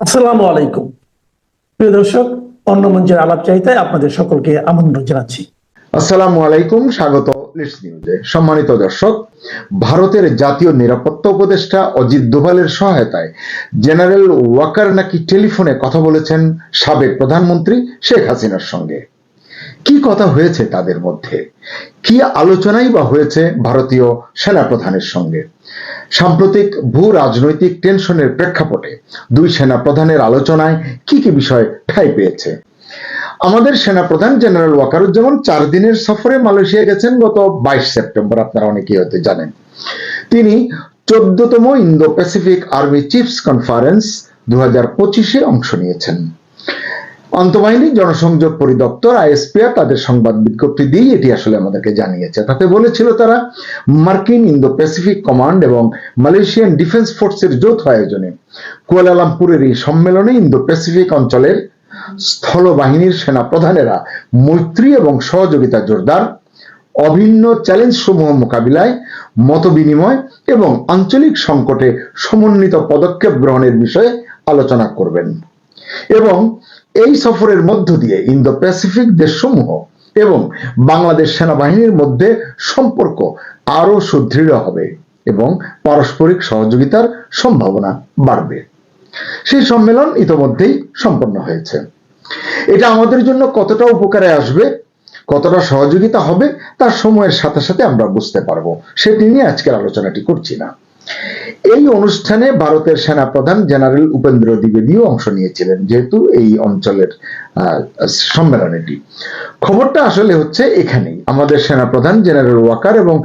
আসসালামু আলাইকুম। প্রিয় দর্শক, অন্য মঞ্চের আলাপ চাইতে আপনাদের সকলকে আমন্ত্রণ জানাচ্ছি। আসসালামু আলাইকুম, স্বাগত সম্মানিত দর্শক, ভারতের জাতীয় নিরাপত্তা উপদেষ্টা অজিত দোভালের সহায়তায় জেনারেল ওয়াকার নাকি টেলিফোনে কথা বলেছেন সাবেক প্রধানমন্ত্রী শেখ হাসিনার সঙ্গে। কি কথা হয়েছে তাদের মধ্যে? কি আলোচনাই বা হয়েছে ভারতীয় সেনাপ্রধানের সঙ্গে? সাম্প্রতিক ভূ রাজনৈতিক টেনশনের প্রেক্ষাপটে দুই সেনা প্রধানের আলোচনায় কি কি বিষয় ঠাঁই পেয়েছে? আমাদের সেনাপ্রধান জেনারেল ওয়াকারুজ্জামান চার দিনের সফরে মালয়েশিয়া গেছেন গত বাইশ সেপ্টেম্বর, আপনারা অনেকেই হয়তো জানেন। তিনি চোদ্দতম Indo Pacific army chiefs conference দু হাজার পঁচিশে অংশ নিয়েছেন। অন্তবাহিনী জনসংযোগ পরিদপ্তর, আইএসপিআর তাদের সংবাদ বিজ্ঞপ্তি দিয়ে এটি আসলে আমাদেরকে জানিয়েছে। তাতে বলেছিল তারা, মার্কিন ইন্দো প্যাসিফিক কমান্ড এবং মালয়েশিয়ান ডিফেন্স ফোর্সের যৌথ আয়োজনে কুয়ালালামপুরের এই সম্মেলনে ইন্দো প্যাসিফিক অঞ্চলের স্থলবাহিনীর সেনা প্রধানেরা মৈত্রী এবং সহযোগিতা জোরদার, অভিন্ন চ্যালেঞ্জ সমূহ মোকাবিলায় মত বিনিময় এবং আঞ্চলিক সংকটে সমন্বিত পদক্ষেপ গ্রহণের বিষয়ে আলোচনা করবেন। এবং এই সফরের মধ্য দিয়ে ইন্দো প্যাসিফিক দেশসমূহ এবং বাংলাদেশ সেনাবাহিনীর মধ্যে সম্পর্ক আরও সুদৃঢ় হবে এবং পারস্পরিক সহযোগিতার সম্ভাবনা বাড়বে। সেই সম্মেলন ইতোমধ্যেই সম্পন্ন হয়েছে। এটা আমাদের জন্য কতটা উপকারে আসবে, কতটা সহযোগিতা হবে, তার সময়ের সাথে সাথে আমরা বুঝতে পারব। সেটি নিয়ে আজকের আলোচনাটি করছি না। এই অনুষ্ঠানে ভারতের সেনাপ্রধান জেনারেল উপেন্দ্র দ্বিবেদীও অংশ নিয়েছিলেন, যেহেতু এই অঞ্চলের সম্মেলনেটি। খবরটা আসলে হচ্ছে এখানেই। আমাদের সেনাপ্রধান জেনারেল ওয়াকার এবং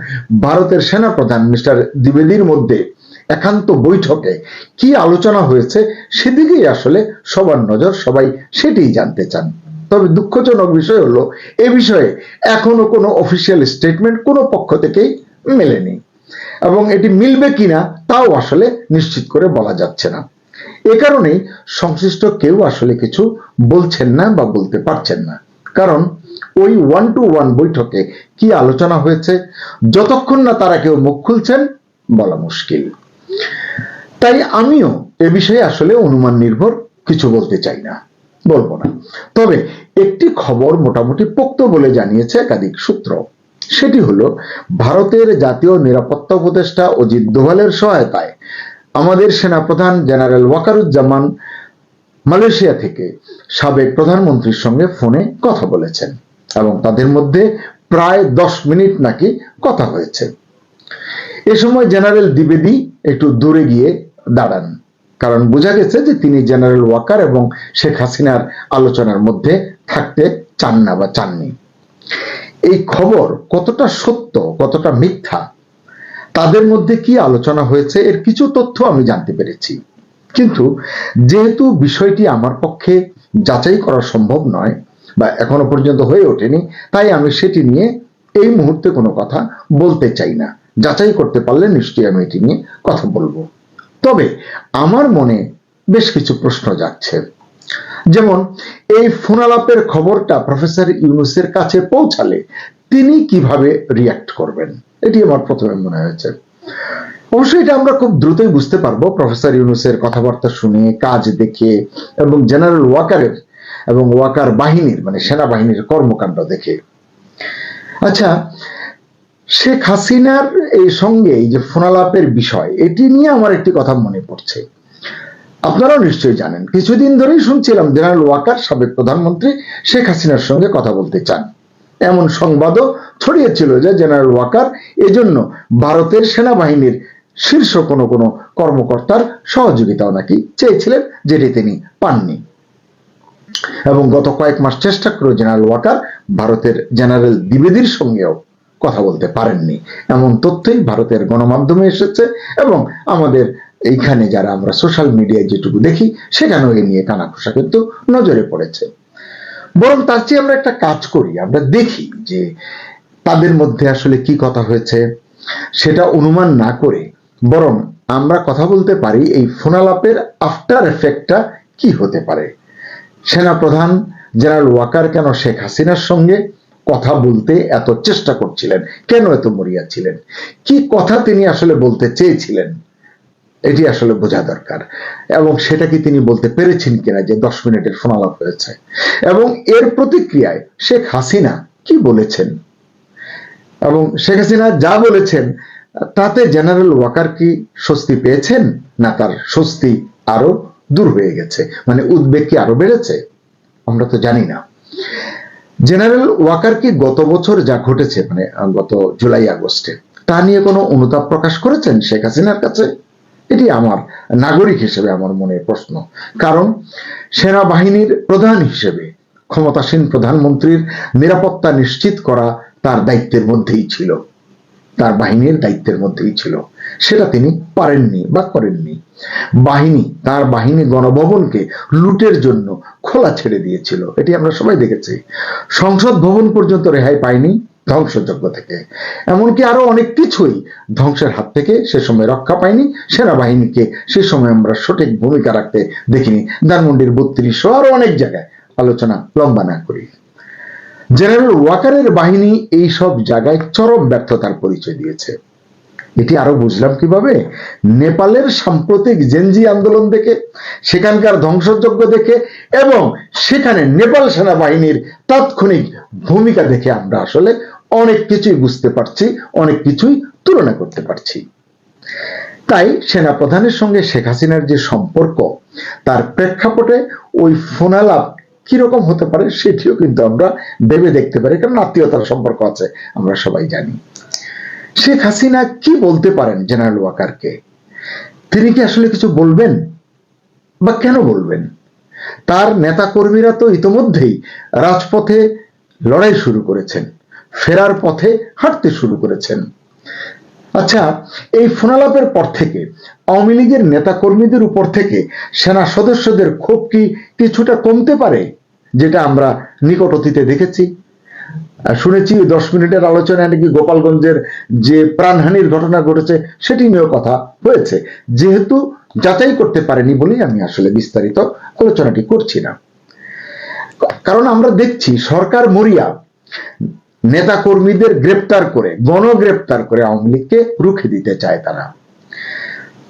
ভারতের সেনাপ্রধান মিস্টার দ্বিবেদীর মধ্যে একান্ত বৈঠকে কি আলোচনা হয়েছে সেদিকেই আসলে সবার নজর, সবাই সেটিই জানতে চান। তবে দুঃখজনক বিষয় হলো, এ বিষয়ে এখনও কোনো অফিসিয়াল স্টেটমেন্ট কোনো পক্ষ থেকেই মেলেনি। এবং এটি মিলবে কিনা তাও আসলে নিশ্চিত করে বলা যাচ্ছে না। এ কারণেই সংশ্লিষ্ট কেউ আসলে কিছু বলছেন না বা বলতে পারছেন না। কারণ ওই ওয়ান টু ওয়ান বৈঠকে কি আলোচনা হয়েছে, যতক্ষণ না তারা কেউ মুখ খুলছেন, বলা মুশকিল। তাই আমিও এ বিষয়ে আসলে অনুমান নির্ভর, কিছু বলতে চাই না, বলব না। তবে একটি খবর মোটামুটি পোক্ত বলে জানিয়েছে একাধিক সূত্র। সেটি হলো, ভারতের জাতীয় নিরাপত্তা উপদেষ্টা অজিত দোভালের সহায়তায় আমাদের সেনাপ্রধান জেনারেল ওয়াকারুজ্জামান মালয়েশিয়া থেকে সাবেক প্রধানমন্ত্রীর সঙ্গে ফোনে কথা বলেছেন এবং তাদের মধ্যে প্রায় দশ মিনিট নাকি কথা হয়েছে। এ সময় জেনারেল দ্বিবেদী একটু দূরে গিয়ে দাঁড়ান, কারণ বোঝা গেছে যে তিনি জেনারেল ওয়াকার এবং শেখ হাসিনার আলোচনার মধ্যে থাকতে চান না বা চাননি। এই খবর কতটা সত্য, কতটা মিথ্যা, তাদের মধ্যে কি আলোচনা হয়েছে, এর কিছু তথ্য আমি জানতে পেরেছি। কিন্তু যেহেতু বিষয়টি আমার পক্ষে যাচাই করা সম্ভব নয় বা এখনও পর্যন্ত হয়ে ওঠেনি, তাই আমি সেটি নিয়ে এই মুহূর্তে কোনো কথা বলতে চাই না। যাচাই করতে পারলে নিশ্চয়ই আমি এটি নিয়ে কথা বলব। তবে আমার মনে বেশ কিছু প্রশ্ন যাচ্ছে। যেমন, এই ফোনালাপের খবরটা প্রফেসর ইউনুসের কাছে পৌঁছালে তিনি কীভাবে রিয়াক্ট করবেন? এটি আমার প্রথমে মনে হয়েছে। অবশ্যই এটা আমরা খুব দ্রুতই বুঝতে পারব। প্রফেসর ইউনুসের কথাবার্তা শুনে, কাজ দেখে এবং জেনারেল ওয়াকারের এবং ওয়াকার বাহিনীর মানে সেনাবাহিনীর কর্মকাণ্ড দেখে। আচ্ছা শেখ হাসিনার এই সঙ্গে এই যে ফোনালাপের বিষয়, এটি নিয়ে আমার একটি কথা মনে পড়ছে। আপনারাও নিশ্চয়ই জানেন, কিছুদিন ধরেই শুনছিলাম জেনারেল ওয়াকার, সাবেক প্রধানমন্ত্রী শেখ হাসিনার সঙ্গে কথা বলতে চান। এমন সংবাদও ছড়িয়েছিল যে জেনারেল ওয়াকার এজন্য ভারতের সেনাবাহিনীর শীর্ষ কোনো কোনো কর্মকর্তার সহযোগিতাও নাকি চেয়েছিলেন, যেটি তিনি পাননি। এবং গত কয়েক মাস চেষ্টা করে জেনারেল ওয়াকার ভারতের জেনারেল দ্বিবেদীর সঙ্গেও কথা বলতে পারেননি। এমন তথ্যই ভারতের গণমাধ্যমে এসেছে এবং আমাদের এইখানে যারা আমরা সোশ্যাল মিডিয়ায় যেটুকু দেখি, সেখানেও এ নিয়ে কানাঘুষা কিন্তু নজরে পড়েছে। বরং তার চেয়ে আমরা একটা কাজ করি, আমরা দেখি যে তাদের মধ্যে আসলে কি কথা হয়েছে, সেটা অনুমান না করে বরং আমরা কথা বলতে পারি এই ফোনালাপের আফটার এফেক্টটা কি হতে পারে। সেনাপ্রধান জেনারেল ওয়াকার কেন শেখ হাসিনার সঙ্গে কথা বলতে এত চেষ্টা করছিলেন? কেন এত মরিয়া ছিলেন? কি কথা তিনি আসলে বলতে চেয়েছিলেন? এটি আসলে বোঝা দরকার। এবং সেটা কি তিনি বলতে পেরেছেন কিনা যে দশ মিনিটের ফোনালাপ হয়েছে এবং এর প্রতিক্রিয়ায় শেখ হাসিনা কি বলেছেন? এবং শেখ হাসিনা যা বলেছেন, তাতে জেনারেল ওয়াকার কি স্বস্তি পেয়েছেন না তার স্বস্তি আরও দূর হয়ে গেছে? মানে উদ্বেগ কি আরও বেড়েছে? আমরা তো জানি না। জেনারেল ওয়াকার কি গত বছর যা ঘটেছে মানে গত জুলাই আগস্টে, তা নিয়ে কোনো অনুতাপ প্রকাশ করেছেন শেখ হাসিনার কাছে? এটি আমার নাগরিক হিসেবে আমার মনে প্রশ্ন। কারণ সেনাবাহিনীর প্রধান হিসেবে, ক্ষমতাসীন প্রধানমন্ত্রীর নিরাপত্তা নিশ্চিত করা তার দায়িত্বের মধ্যেই ছিল। তার বাহিনীর দায়িত্বের মধ্যেই ছিল। সেটা তিনি পারেননি বা করেননি। বাহিনী, তার বাহিনী গণভবনকে লুটের জন্য খোলা ছেড়ে দিয়েছিল। এটি আমরা সবাই দেখেছি। সংসদ ভবন পর্যন্ত রেহাই পায়নি। ধ্বংসযজ্ঞ থেকে। এমনকি আরও অনেক কিছুই ধ্বংসের হাত থেকে সে সময় রক্ষা পায়নি। সেনাবাহিনীকে সে সময় আমরা সঠিক ভূমিকা রাখতে দেখিনি। ধানমন্ডির বত্রিশ আরও অনেক জায়গায় আলোচনা লম্বা না করি জেনারেল ওয়াকারের বাহিনী এই সব জায়গায় চরম ব্যর্থতার পরিচয় দিয়েছে। এটি আরও বুঝলাম কীভাবে? নেপালের সাম্প্রতিক জেনজি আন্দোলন দেখে, সেখানকার ধ্বংসযজ্ঞ দেখে এবং সেখানে নেপাল সেনাবাহিনীর তাৎক্ষণিক ভূমিকা দেখে আমরা আসলে অনেক কিছুই বুঝতে পারছি, অনেক কিছুই তুলনা করতে পারছি। তাই সেনাপ্রধানের সঙ্গে শেখ হাসিনার যে সম্পর্ক, তার প্রেক্ষাপটে ওই ফোনালাপ কীরকম হতে পারে সেটিও কিন্তু আমরা ভেবে দেখতে পারি, কারণ আত্মীয়তার সম্পর্ক আছে, আমরা সবাই জানি। শেখ হাসিনা কি বলতে পারেন জেনারেল ওয়াকারকে? তিনি কি আসলে কিছু বলবেন? বা কেন বলবেন? তার নেতা কর্মীরা তো ইতোমধ্যেই রাজপথে লড়াই শুরু করেছেন, ফেরার পথে হাঁটতে শুরু করেছেন। আচ্ছা এই ফোনালাপের পর থেকে আওয়ামী লীগের নেতা কর্মীদের উপর থেকে সেনা সদস্যদের ক্ষোভ কি কিছুটা কমতে পারে, যেটা আমরা নিকট অতীতে দেখেছি? শুনেছি দশ মিনিটের আলোচনায় নাকি গোপালগঞ্জের যে প্রাণহানির ঘটনা ঘটেছে, সেটি নিয়েও কথা হয়েছে। যেহেতু যাচাই করতে পারেনি বলেই আমি আসলে বিস্তারিত আলোচনাটি করছি না। কারণ আমরা দেখছি সরকার মরিয়া নেতা কর্মীদের গ্রেপ্তার করে, গণগ্রেপ্তার করে আওয়ামী লীগকে রুখে দিতে চায় তারা।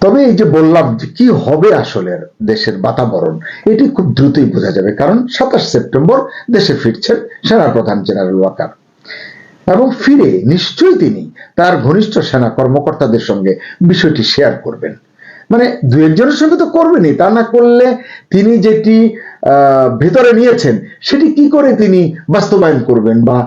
তবে এই যে বললাম যে কি হবে আসলে দেশের বাতাবরণ, এটি খুব দ্রুতই বোঝা যাবে, কারণ সাতাশ সেপ্টেম্বর দেশে ফিরছেন সেনাপ্রধান জেনারেল ওয়াকার। এবং ফিরে নিশ্চয়ই তিনি তার ঘনিষ্ঠ সেনা কর্মকর্তাদের সঙ্গে বিষয়টি শেয়ার করবেন। মানে দু একজনের সঙ্গে তো করবেনই, তা না করলে তিনি যেটি ভেতরে নিয়েছেন, সেটি কি করে তিনি বাস্তবায়ন করবেন বা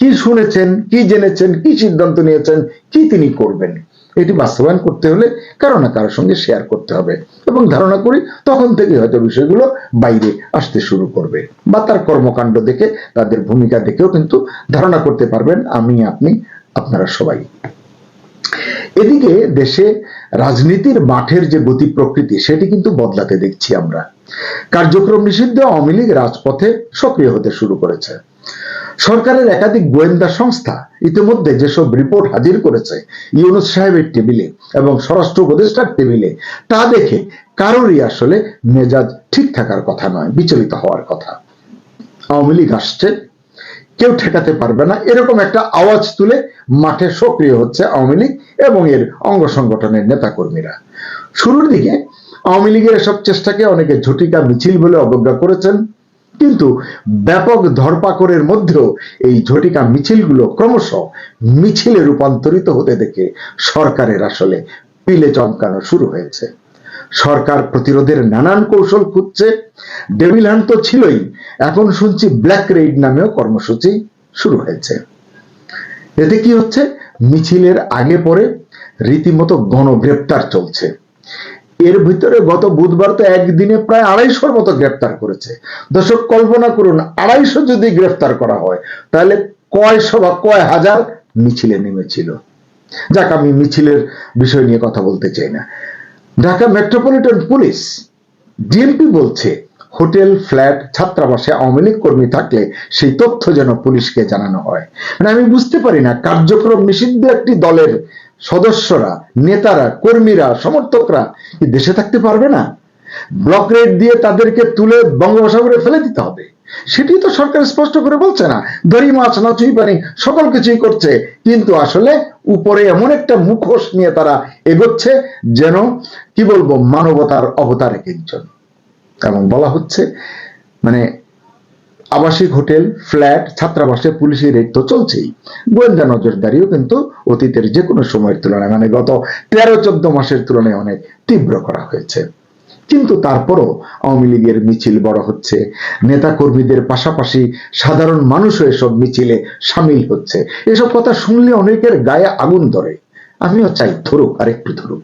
কি শুনেছেন, কি জেনেছেন, কি সিদ্ধান্ত নিয়েছেন, কি তিনি করবেন? এটি বাস্তবায়ন করতে হলে কারও না কারোর সঙ্গে শেয়ার করতে হবে। এবং ধারণা করি তখন থেকে হয়তো বিষয়গুলো বাইরে আসতে শুরু করবে। বা তার কর্মকাণ্ড দেখে, তাদের ভূমিকা দেখেও কিন্তু ধারণা করতে পারবেন আমি, আপনি, আপনারা সবাই। এদিকে দেশে রাজনীতির মাঠের যে গতি প্রকৃতি, সেটি কিন্তু বদলাতে দেখছি আমরা। কার্যক্রম নিষিদ্ধ আওয়ামী লীগ রাজপথে সক্রিয় হতে শুরু করেছে। সরকারের একাধিক গোয়েন্দা সংস্থা ইতিমধ্যে যেসব রিপোর্ট হাজির করেছে, ইউনুস সাহেবের টেবিলে এবং স্বরাষ্ট্র উপদেষ্টার টেবিলে, তা দেখে কারোরই আসলে মেজাজ ঠিক থাকার কথা নয়, বিচলিত হওয়ার কথা। আওয়ামী লীগ আসছে, কেউ ঠেকাতে পারবে না। এরকম একটা আওয়াজ তুলে মাঠে সক্রিয় হচ্ছে আওয়ামী লীগ এবং এর অঙ্গ সংগঠনের নেতাকর্মীরা। শুরুর দিকে আওয়ামী লীগের এসব চেষ্টাকে অনেকে ঝটিকা মিছিল বলে অবজ্ঞা করেছেন। কিন্তু ব্যাপক ধরপাকড়ের মধ্যেও এই ঝটিকা মিছিলগুলো ক্রমশ মিছিলে রূপান্তরিত হতে দেখে সরকারের আসলে পিলে চমকানো শুরু হয়েছে। সরকার প্রতিরোধের নানান কৌশল খুঁজছে। ডেভিল হান্ট তো ছিলই। এখন শুনছি ব্ল্যাক রেইড নামেও কর্মসূচি শুরু হয়েছে। এতে কি হচ্ছে? মিছিলের আগে পরে রীতিমতো গণগ্রেপ্তার চলছে। এর ভিতরে গত বুধবার তো একদিনে প্রায় আড়াইশোর মতো গ্রেপ্তার করেছে। দর্শক, কল্পনা করুন, আড়াইশো যদি গ্রেপ্তার করা হয়, তাহলে কয়শো বা কয় হাজার মিছিলে নেমেছিল। যাক, আমি মিছিলের বিষয় নিয়ে কথা বলতে চাই না। ঢাকা মেট্রোপলিটন পুলিশ ডিএমপি বলছে, হোটেল, ফ্ল্যাট, ছাত্রাবাসে আওয়ামী লীগ কর্মী থাকলে সেই তথ্য যেন পুলিশকে জানানো হয়। মানে আমি বুঝতে পারি না, কার্যক্রম নিষিদ্ধ একটি দলের সদস্যরা, নেতারা, কর্মীরা, সমর্থকরা কি দেশে থাকতে পারবে না। ব্লক রেড দিয়ে তাদেরকে তুলে বঙ্গোপসাগরে ফেলে দিতে হবে। সেটি তো সরকার স্পষ্ট করে বলছে না, দড়ি মাছ নাচুই পানি, সকল কিছুই করছে। কিন্তু আসলে উপরে এমন একটা মুখোশ নিয়ে তারা এগোচ্ছে যেন, কি বলব, মানবতার অবতারে এক একজন। এবং বলা হচ্ছে মানে আবাসিক হোটেল, ফ্ল্যাট, ছাত্রাবাসে পুলিশের রেড তো চলছেই। গোয়েন্দা নজরদারিও কিন্তু অতীতের যে কোনো সময়ের তুলনায় মানে গত তেরো চোদ্দ মাসের তুলনায় অনেক তীব্র করা হয়েছে। কিন্তু তারপরও আওয়ামী লীগের মিছিল বড় হচ্ছে। নেতা কর্মীদের পাশাপাশি সাধারণ মানুষও এসব মিছিলে সামিল হচ্ছে। এসব কথা শুনলে অনেকের গায়ে আগুন ধরে। আমিও চাই ধরুক, আর একটু ধরুক।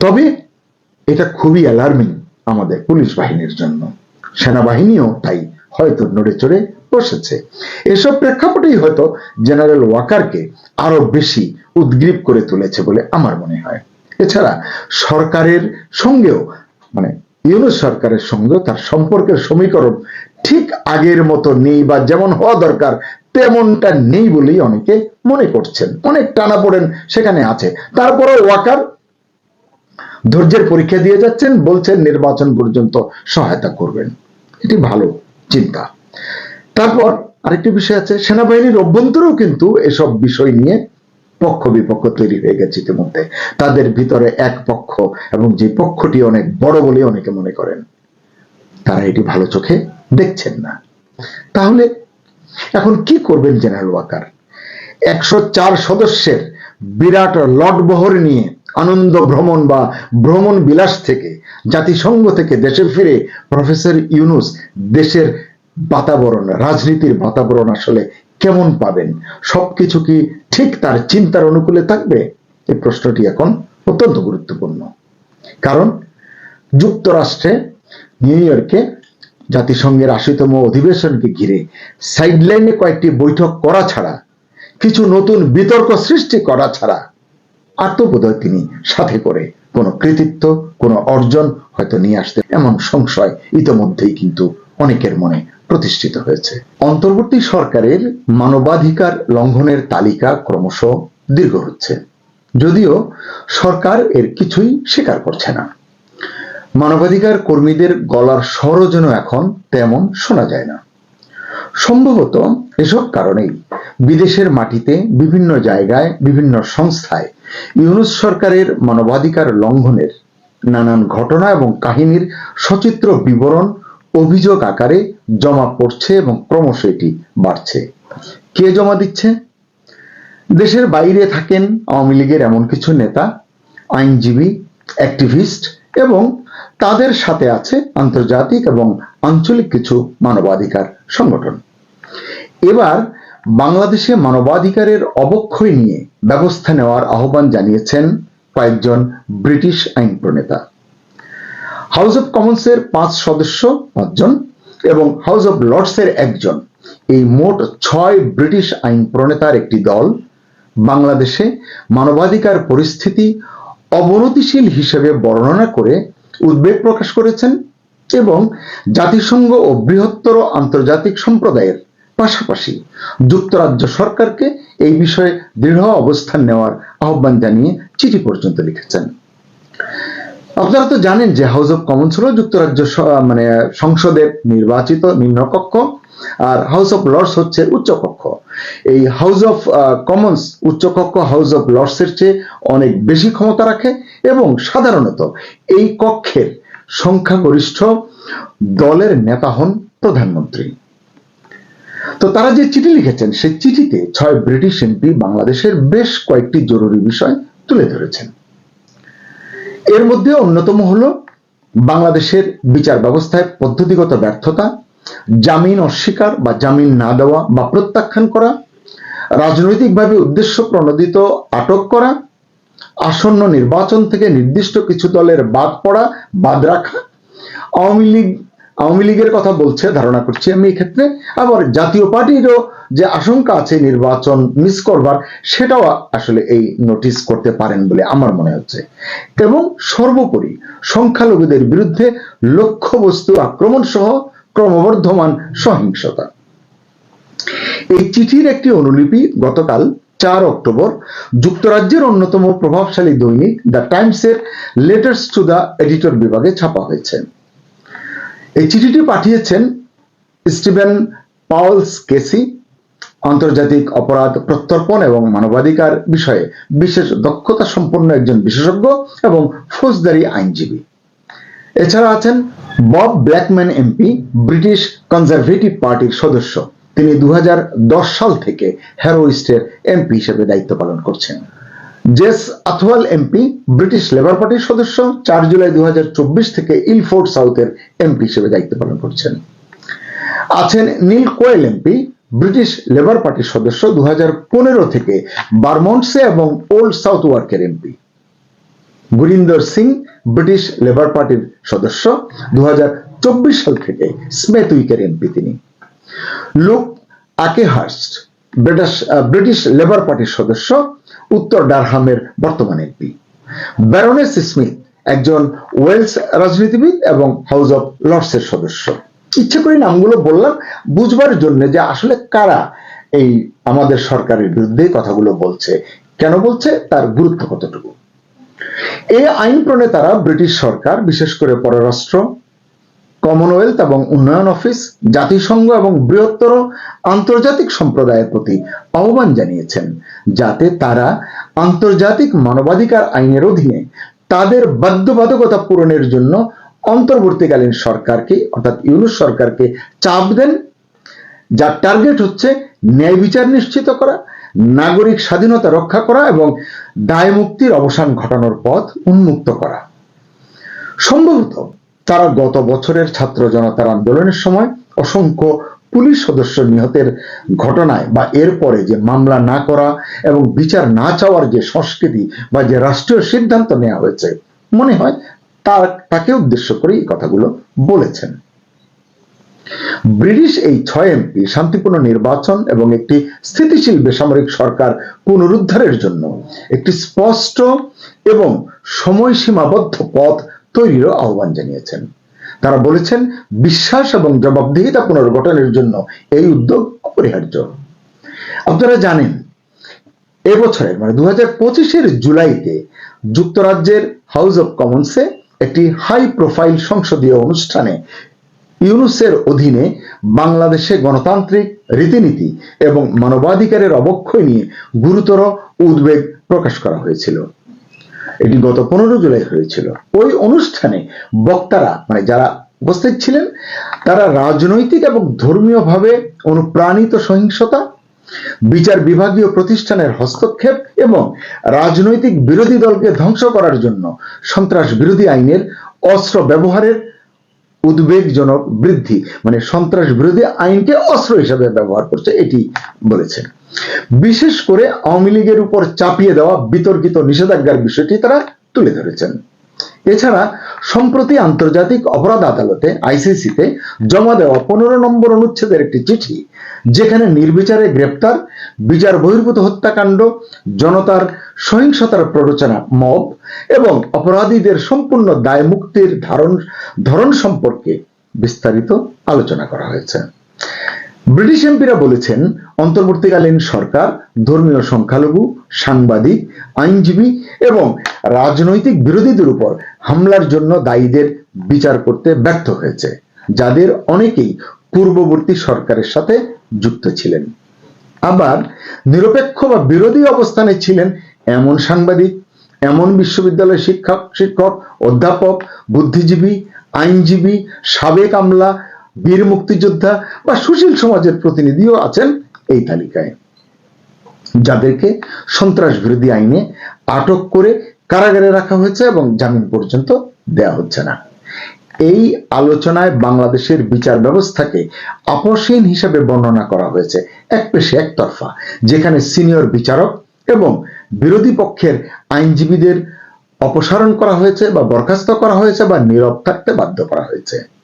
তবে এটা খুবই অ্যালার্মিং আমাদের পুলিশ বাহিনীর জন্য। সেনাবাহিনীও তাই হয়তো নড়ে চড়ে বসেছে। এসব প্রেক্ষাপটেই হয়তো জেনারেল ওয়াকারকে আরও বেশি উদ্গ্রীব করে তুলেছে বলে আমার মনে হয়। এছাড়া সরকারের সঙ্গেও মানে ইউনুস সরকারের সঙ্গেও তার সম্পর্কের সমীকরণ ঠিক আগের মতো নেই বা যেমন হওয়া দরকার, তেমনটা নেই বলেই অনেকে মনে করছেন। অনেক টানা পড়েন সেখানে আছে। তারপরে ওয়াকার ধৈর্যের পরীক্ষা দিয়ে যাচ্ছেন, বলছেন নির্বাচন পর্যন্ত সহায়তা করবেন। এটি ভালো। চিন্তা। তারপর আরেকটি বিষয় আছে, সেনাবাহিনীর অভ্যন্তরেও কিন্তু এসব বিষয় নিয়ে পক্ষ বিপক্ষ তৈরি হয়ে গেছে ইতিমধ্যে। তাদের ভিতরে এক পক্ষ এবং যে পক্ষটি অনেক বড় বলে অনেকে মনে করেন, তারা এটি ভালো চোখে দেখছেন না। তাহলে এখন কি করবেন জেনারেল ওয়াকার? একশো চার সদস্যের বিরাট লটবহর নিয়ে আনন্দ ভ্রমণ বা ভ্রমণ বিলাস থেকে, জাতিসংঘ থেকে দেশে ফিরে প্রফেসর ইউনুস দেশের বাতাবরণ, রাজনীতির বাতাবরণ আসলে কেমন পাবেন? সবকিছু কি ঠিক তার চিন্তার অনুকূলে থাকবে? এই প্রশ্নটি এখন অত্যন্ত গুরুত্বপূর্ণ। কারণ যুক্তরাষ্ট্রে নিউ ইয়র্কে জাতিসংঘের আশিতম অধিবেশনকে ঘিরে সাইডলাইনে কয়েকটি বৈঠক করা ছাড়া, কিছু নতুন বিতর্ক সৃষ্টি করা ছাড়া বোধহয় তিনি সাথে করে কোনো কৃতিত্ব, কোনো অর্জন হয়তো নিয়ে আসতে এমন সংশয় ইতোমধ্যেই কিন্তু অনেকের মনে প্রতিষ্ঠিত হয়েছে। অন্তর্বর্তী সরকারের মানবাধিকার লঙ্ঘনের তালিকা ক্রমশ দীর্ঘ হচ্ছে। যদিও সরকার এর কিছুই স্বীকার করছে না। মানবাধিকার কর্মীদের গলার স্বরও যেন এখন তেমন শোনা যায় না। সম্ভবত এসব কারণেই বিদেশের মাটিতে বিভিন্ন জায়গায়, বিভিন্ন সংস্থায় ইউনুস সরকারের মানবাধিকার লঙ্ঘনের নানান ঘটনা এবং কাহিনীর সচিত্র বিবরণ, অভিযোগ আকারে জমা পড়ছে এবং ক্রমশ এটি বাড়ছে। কে জমা দিচ্ছে? দেশের বাইরে থাকেন আওয়ামী লীগের এমন কিছু নেতা, আইনজীবী, অ্যাক্টিভিস্ট এবং তাদের সাথে আছে আন্তর্জাতিক এবং আঞ্চলিক কিছু মানবাধিকার সংগঠন। এবার বাংলাদেশে মানবাধিকারের অবক্ষয় নিয়ে ব্যবস্থা নেওয়ার আহ্বান জানিয়েছেন কয়েকজন ব্রিটিশ আইন প্রণেতা। হাউস অব কমন্সের পাঁচ সদস্য পাঁচজন এবং হাউস অব লর্ডসের একজন। এই মোট ছয় ব্রিটিশ আইন প্রণেতার একটি দল। বাংলাদেশে মানবাধিকার পরিস্থিতি অবনতিশীল হিসেবে বর্ণনা করে উদ্বেগ প্রকাশ করেছেন এবং জাতিসংঘ ও বৃহত্তর আন্তর্জাতিক সম্প্রদায়ের পাশাপাশি যুক্তরাজ্য সরকারকে এই বিষয়ে দৃঢ় অবস্থান নেওয়ার আহ্বান জানিয়ে চিঠি পর্যন্ত লিখেছেন। আপনারা তো জানেন যে হাউস অফ কমন্স হলো যুক্তরাজ্য মানে সংসদের নির্বাচিত নিম্নকক্ষ আর হাউস অফ লর্ডস হচ্ছে উচ্চকক্ষ। এই হাউস অফ কমন্স উচ্চকক্ষ হাউস অফ লর্ডসের চেয়ে অনেক বেশি ক্ষমতা রাখে এবং সাধারণত এই কক্ষের সংখ্যাগরিষ্ঠ দলের নেতা হন প্রধানমন্ত্রী। তো তারা যে চিঠি লিখেছেন, সেই চিঠিতে ছয় ব্রিটিশ এমপি বাংলাদেশের বেশ কয়েকটি জরুরি বিষয় তুলে ধরেছেন। এর মধ্যে অন্যতম হলো বাংলাদেশের বিচার ব্যবস্থায় পদ্ধতিগত ব্যর্থতা, জামিন অস্বীকার বা জামিন না দেওয়া বা প্রত্যাখ্যান করা, রাজনৈতিকভাবে উদ্দেশ্য প্রণোদিত আটক করা, আসন্ন নির্বাচন থেকে নির্দিষ্ট কিছু দলের বাদ পড়া, বাদ রাখা, আওয়ামী লীগ আওয়ামী লীগের কথা বলছে, ধারণা করছি আমি এক্ষেত্রে। আবার জাতীয় পার্টিরও যে আশঙ্কা আছে নির্বাচন মিস করবার, সেটাও আসলে এই নোটিস করতে পারেন বলে আমার মনে হচ্ছে। এবং সর্বোপরি সংখ্যালঘুদের বিরুদ্ধে লক্ষ্যবস্তু আক্রমণ সহ ক্রমবর্ধমান সহিংসতা। এই চিঠির একটি অনুলিপি গতকাল চার অক্টোবর যুক্তরাজ্যের অন্যতম প্রভাবশালী দৈনিক দ্য টাইমসের লেটার্স টু দ্য এডিটর বিভাগে ছাপা হয়েছে। এই চিঠিটি পাঠিয়েছেন স্টিভেন পাউলস কেসি, আন্তর্জাতিক অপরাধ প্রত্যর্পণ এবং মানবাধিকার বিষয়ে বিশেষ দক্ষতা সম্পন্ন একজন বিশেষজ্ঞ এবং ফৌজদারি আইনজীবী। এছাড়া আছেন Bob Blackman MP, British Conservative পার্টির সদস্য। তিনি দু হাজার দশ সাল থেকে হ্যারোইস্টের এমপি হিসেবে দায়িত্ব পালন করছেন। Jas Athwal MP, British Labour পার্টির সদস্য, চার জুলাই দু হাজার চব্বিশ থেকে ইলফোর্ড সাউথের এমপি হিসেবে দায়িত্ব পালন করছেন। আছেন Neil Coyle MP, British Labour পার্টির সদস্য দু হাজার পনেরো থেকে বারমন্টসে এবং ওল্ড সাউথ ওয়ার্কের MP. Gurinder Singh, British Labour পার্টির সদস্য দু হাজার চব্বিশ সাল থেকে স্মেথ উইকের এমপি তিনি। Luke Akehurst British British Labour পার্টির সদস্য, উত্তর ডারহামের বর্তমান এমপি। ব্যারোনেস স্মিথ একজন ওয়েলস রাজনীতিবিদ এবং হাউস অফ লর্ডসের সদস্য। ইচ্ছে করে নামগুলো বললাম, বুঝবার জন্য যে আসলে কারা এই আমাদের সরকারের বিরুদ্ধে কথাগুলো বলছে, কেন বলছে, তার গুরুত্ব কতটুকু। এই আইন প্রণেতারা ব্রিটিশ সরকার, বিশেষ করে পররাষ্ট্র কমনওয়েলথ এবং উন্নয়ন অফিস জাতিসংঘ এবং বৃহত্তর আন্তর্জাতিক সম্প্রদায়ের প্রতি আহ্বান জানিয়েছেন, যাতে তারা আন্তর্জাতিক মানবাধিকার আইনের অধীনে তাদের বাধ্যবাধকতা পূরণের জন্য অন্তর্বর্তীকালীন সরকারকে, অর্থাৎ ইউনুস সরকারকে চাপ দেন। যার টার্গেট হচ্ছে ন্যায় বিচার নিশ্চিত করা, নাগরিক স্বাধীনতা রক্ষা করা এবং দায় মুক্তির অবসান ঘটানোর পথ উন্মুক্ত করা। সম্ভবত তারা গত বছরের ছাত্র জনতার আন্দোলনের সময় অসংখ্য পুলিশ সদস্য নিহতের ঘটনায় বা এরপরে যে মামলা না করা এবং বিচার না চাওয়ার যে সংস্কৃতি বা যে রাষ্ট্রীয় সিদ্ধান্ত নেওয়া হয়েছে, মনে হয় তার তাকে উদ্দেশ্য করে এই কথাগুলো বলেছেন। ব্রিটিশ এই ছয় এমপি শান্তিপূর্ণ নির্বাচন এবং একটি স্থিতিশীল বেসামরিক সরকার পুনরুদ্ধারের জন্য একটি স্পষ্ট এবং সময়সীমাবদ্ধ পথ তৈরিরও আহ্বান জানিয়েছেন। তারা বলেছেন, বিশ্বাস এবং জবাবদিহিতা পুনর্গঠনের জন্য এই উদ্যোগ অপরিহার্য। আপনারা জানেন, এবছরের মানে দু হাজার পঁচিশের জুলাইতে যুক্তরাজ্যের হাউস অব কমন্সে একটি হাই প্রোফাইল সংসদীয় অনুষ্ঠানে ইউনুসের অধীনে বাংলাদেশে গণতান্ত্রিক রীতিনীতি এবং মানবাধিকারের অবক্ষয় নিয়ে গুরুতর উদ্বেগ প্রকাশ করা হয়েছিল। এটি গত পনেরো জুলাই হয়েছিল। ওই অনুষ্ঠানে বক্তারা মানে যারা উপস্থিত ছিলেন, তারা রাজনৈতিক এবং ধর্মীয়ভাবে অনুপ্রাণিত সহিংসতা, বিচার বিভাগীয় প্রতিষ্ঠানের হস্তক্ষেপ এবং রাজনৈতিক বিরোধী দলকে ধ্বংস করার জন্য সন্ত্রাস বিরোধী আইনের অস্ত্র ব্যবহারের উদ্বেগজনক বৃদ্ধি মানে সন্ত্রাস বিরোধী আইনকে অস্ত্র হিসেবে ব্যবহার করছে, এটি বলেছে। বিশেষ করে আওয়ামী লীগের উপর চাপিয়ে দেওয়া বিতর্কিত নিষেধাজ্ঞার বিষয়টি তারা তুলে ধরেছেন। এছাড়া, সম্প্রতি আন্তর্জাতিক অপরাধ আদালতে, আইসিসিতে জমা দেওয়া পনেরো নম্বর অনুচ্ছেদের একটি চিঠি যেখানে নির্বিচারে গ্রেপ্তার, বিচার বহির্ভূত হত্যাকাণ্ড, জনতার সহিংসতার প্ররোচনা, মব এবং অপরাধীদের সম্পূর্ণ দায় মুক্তির ধারণ, ধরন সম্পর্কে বিস্তারিত আলোচনা করা হয়েছে। ব্রিটিশ এমপিরা বলেছেন, অন্তর্বর্তীকালীন সরকার, ধর্মীয় সংখ্যালঘু, সাংবাদিক, আইনজীবী এবং রাজনৈতিক বিরোধীদের উপর হামলার জন্য দায়ীদের বিচার করতে ব্যর্থ হয়েছে, যাদের অনেকেই পূর্ববর্তী সরকারের সাথে যুক্ত ছিলেন। আবার নিরপেক্ষ বা বিরোধী অবস্থানে ছিলেন এমন সাংবাদিক, এমন বিশ্ববিদ্যালয়ের শিক্ষক শিক্ষক, অধ্যাপক, বুদ্ধিজীবী, আইনজীবী, সাবেক আমলা, বীর মুক্তিযোদ্ধা বা সুশীল সমাজের প্রতিনিধিও আছেন এই তালিকায়। যাদেরকে সন্ত্রাস বিরোধী আইনে আটক করে কারাগারে রাখা হয়েছে এবং জামিন পর্যন্ত দেয়া হচ্ছে না। এই আলোচনায় বাংলাদেশের বিচার ব্যবস্থাকে আপসহীন হিসেবে বর্ণনা করা হয়েছে এক পেশে একতরফা, যেখানে সিনিয়র বিচারক এবং বিরোধী পক্ষের আইনজীবীদের অপসারণ করা হয়েছে বা বরখাস্ত করা হয়েছে বা নীরব থাকতে বাধ্য করা হয়েছে।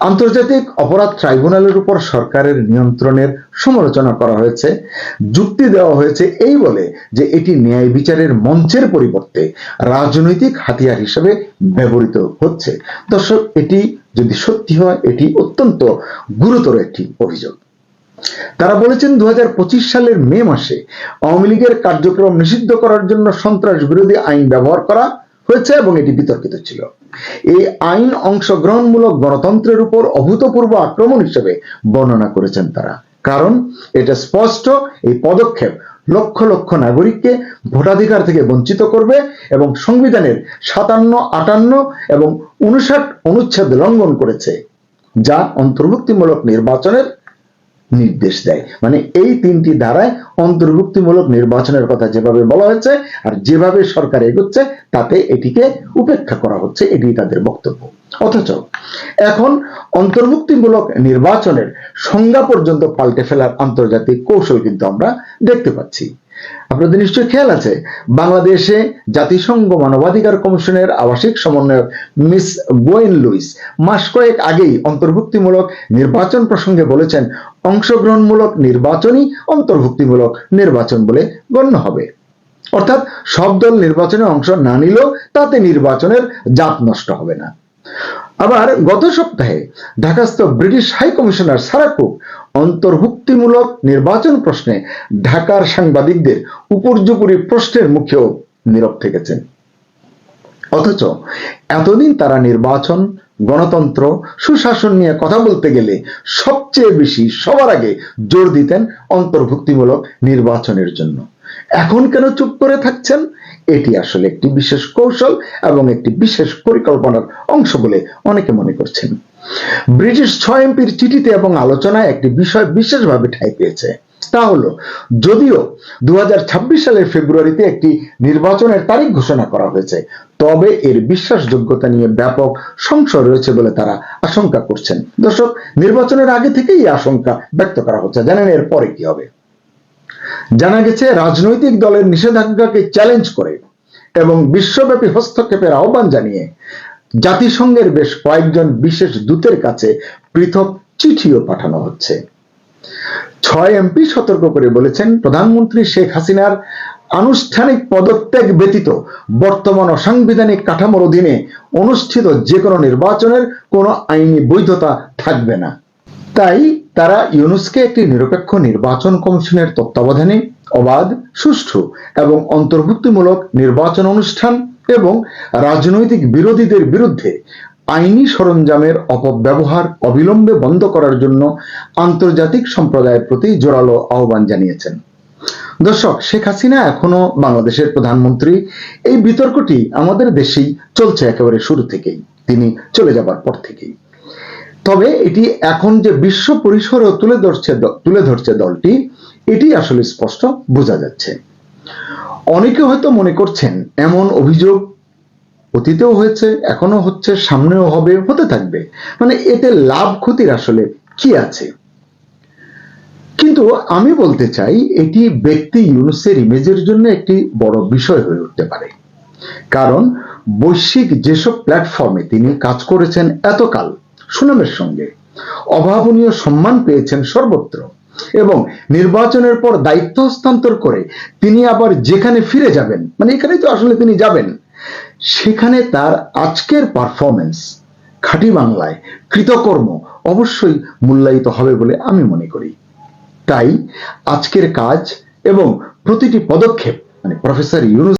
আন্তর্জাতিক অপরাধ ট্রাইব্যুনালের উপর সরকারের নিয়ন্ত্রণের সমালোচনা করা হয়েছে। যুক্তি দেওয়া হয়েছে এই বলে যে এটি ন্যায় বিচারের মঞ্চের পরিবর্তে রাজনৈতিক হাতিয়ার হিসেবে ব্যবহৃত হচ্ছে। দর্শক, এটি যদি সত্যি হয়, এটি অত্যন্ত গুরুতর একটি অভিযোগ। তারা বলেছেন দু হাজার পঁচিশ সালের মে মাসে আওয়ামী লীগের কার্যক্রম নিষিদ্ধ করার জন্য সন্ত্রাস বিরোধী আইন ব্যবহার করা হয়েছে এবং এটি বিতর্কিত ছিল। এই আইন অংশগ্রহণমূলক গণতন্ত্রের উপর অভূতপূর্ব আক্রমণ হিসেবে বর্ণনা করেছেন তারা। কারণ এটা স্পষ্ট, এই পদক্ষেপ লক্ষ লক্ষ নাগরিককে ভোটাধিকার থেকে বঞ্চিত করবে এবং সংবিধানের সাতান্ন, আটান্ন এবং উনষাট অনুচ্ছেদ লঙ্ঘন করেছে, যা অন্তর্ভুক্তিমূলক নির্বাচনের নির্দেশ দেয়। মানে এই তিনটি ধারায় অন্তর্ভুক্তিমূলক নির্বাচনের কথা যেভাবে বলা হয়েছে আর যেভাবে সরকার এগোচ্ছে, তাতে এটিকে উপেক্ষা করা হচ্ছে এটি তাদের বক্তব্য। অথচ এখন অন্তর্ভুক্তিমূলক নির্বাচনের সংজ্ঞা পর্যন্ত পাল্টে ফেলার আন্তর্জাতিক কৌশল কিন্তু আমরা দেখতে পাচ্ছি। আপনাদের নিশ্চয়ই খেয়াল আছে, বাংলাদেশে জাতিসংঘ মানবাধিকার কমিশনের আবাসিক সমন্বয়ক মিস গোয়েন লুইস মাস কয়েক আগেই অন্তর্ভুক্তিমূলক নির্বাচন প্রসঙ্গে বলেছেন, অংশগ্রহণমূলক নির্বাচনই অন্তর্ভুক্তিমূলক নির্বাচন বলে গণ্য হবে। অর্থাৎ সব দল নির্বাচনে অংশ না নিলেও তাতে নির্বাচনের জাত নষ্ট হবে না। আবার গত সপ্তাহে ঢাকাস্থ British high commissioner Sarah Cook অন্তর্ভুক্তিমূলক নির্বাচন প্রশ্নে ঢাকার সাংবাদিকদের উপর্যুপরি প্রশ্নের মুখেও নীরব থেকেছেন। অথচ এতদিন তারা নির্বাচন, গণতন্ত্র, সুশাসন নিয়ে কথা বলতে গেলে সবচেয়ে বেশি সবার আগে জোর দিতেন অন্তর্ভুক্তিমূলক নির্বাচনের জন্য। এখন কেন চুপ করে থাকছেন? এটি আসলে একটি বিশেষ কৌশল এবং একটি বিশেষ পরিকল্পনার অংশ বলে অনেকে মনে করছেন। ব্রিটিশ ছয় এমপির চিঠিতে এবং আলোচনায় একটি বিষয় বিশেষভাবে ঠাঁই পেয়েছে। তা হলো, যদিও দু সালের ফেব্রুয়ারিতে একটি নির্বাচনের তারিখ ঘোষণা করা হয়েছে, তবে এর বিশ্বাসযোগ্যতা নিয়ে ব্যাপক সংশয় রয়েছে বলে তারা আশঙ্কা করছেন। দর্শক, নির্বাচনের আগে থেকেই আশঙ্কা ব্যক্ত করা হচ্ছে। জানেন এর পরে কি হবে। জানা গেছে, রাজনৈতিক দলের নিষেধাজ্ঞাকে চ্যালেঞ্জ করে এবং বিশ্বব্যাপী হস্তক্ষেপের আহ্বান জানিয়ে জাতিসংঘের বেশ কয়েকজন বিশেষ দূতের কাছে পৃথক চিঠিও পাঠানো হচ্ছে। ছয় এমপি সতর্ক করে বলেছেন, প্রধানমন্ত্রী শেখ হাসিনার আনুষ্ঠানিক পদত্যাগ ব্যতীত বর্তমান অসাংবিধানিক কাঠামোর অধীনে অনুষ্ঠিত যে কোনো নির্বাচনের কোনো আইনি বৈধতা থাকবে না। তাই তারা ইউনুসকে একটি নিরপেক্ষ নির্বাচন কমিশনের তত্ত্বাবধানে অবাধ, সুষ্ঠু এবং অন্তর্ভুক্তিমূলক নির্বাচন অনুষ্ঠান এবং রাজনৈতিক বিরোধীদের বিরুদ্ধে আইনি সরঞ্জামের অপব্যবহার অবিলম্বে বন্ধ করার জন্য আন্তর্জাতিক সম্প্রদায়ের প্রতি জোরালো আহ্বান জানিয়েছেন। দর্শক, শেখ হাসিনা এখনও বাংলাদেশের প্রধানমন্ত্রী। এই বিতর্কটি আমাদের দেশেই চলছে একেবারে শুরু থেকেই। তিনি চলে যাবার পর থেকেই। তবে এটি এখন যে বিশ্ব পরিসরেও তুলে ধরছে তুলে ধরছে দলটি, এটি আসলে স্পষ্ট বোঝা যাচ্ছে। অনেকে হয়তো মনে করছেন এমন অভিযোগ অতীতেও হয়েছে, এখনও হচ্ছে, সামনেও হবে, হতে থাকবে। মানে এতে লাভ ক্ষতির আসলে কি আছে? কিন্তু আমি বলতে চাই, এটি ব্যক্তি ইউনুসের ইমেজের জন্য একটি বড় বিষয় হয়ে উঠতে পারে। কারণ বৈশ্বিক যেসব প্ল্যাটফর্মে তিনি কাজ করেছেন এতকাল, সুনামের সঙ্গে, অভাবনীয় সম্মান পেয়েছেন সর্বত্র এবং নির্বাচনের পর দায়িত্ব হস্তান্তর করে তিনি আবার যেখানে ফিরে যাবেন মানে এখানেই তো আসলে তিনি যাবেন, সেখানে তার আজকের পারফরমেন্স খাঁটি বাংলায় কৃতকর্ম অবশ্যই মূল্যায়িত হবে বলে আমি মনে করি। তাই আজকের কাজ এবং প্রতিটি পদক্ষেপ মানে প্রফেসর ইউনুস